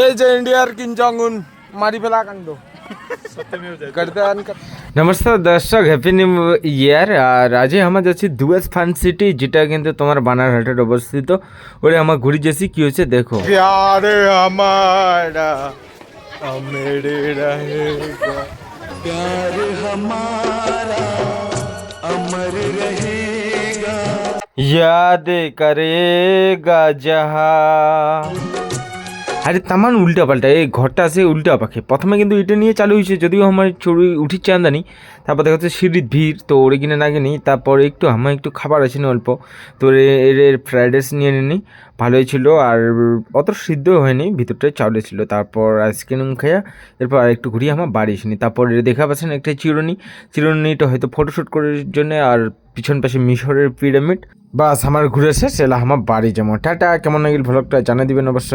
এই যে ইন্ডিয়ার জং উন মারি নমস্কার দর্শক হ্যাপি নিউ ইয়ার আর আজ আমার যাচ্ছি দুয়েস ফান সিটি যেটা কিন্তু তোমার বানারহাটের অবস্থিত। ওরে আমার ঘুরি যাচ্ছি কি হয়েছে দেখো। ইয়াদ করেগা জহা আরে তামান উল্টা পাল্টা, এই ঘরটা আছে উল্টা পাখে। প্রথমে কিন্তু এটা নিয়ে চালু হয়েছে, যদিও আমার চড়ুই উঠির চান্দানি তারপর দেখা যাচ্ছে সিঁড়ির ভিড়, তো ওরে কিনে না কিনি তারপর একটু, আমার একটু খাবার আছে না অল্প। তো এর- এর ফ্রাইড রাইস নিয়ে নিনি ভালোই ছিল আর অত সিদ্ধ হয়নি ভিতরটায় চাউলে ছিল। তারপর আইসক্রিম খাইয়া, এরপর আর একটু ঘুরিয়ে আমার বাড়ি আসিনি তারপর দেখা পাচ্ছেন একটা চিরুনি। চিরুনিটা হয়তো ফটোশ্যুট করার জন্য, আর পিছন পাশে মিশরের পিরামিড বাস, আমার ঘুরে শেষ এলা আমার বাড়ি যেমন টাটা, কেমন লাগিল ভ্লগটা জানিয়ে দিবেন অবশ্যই।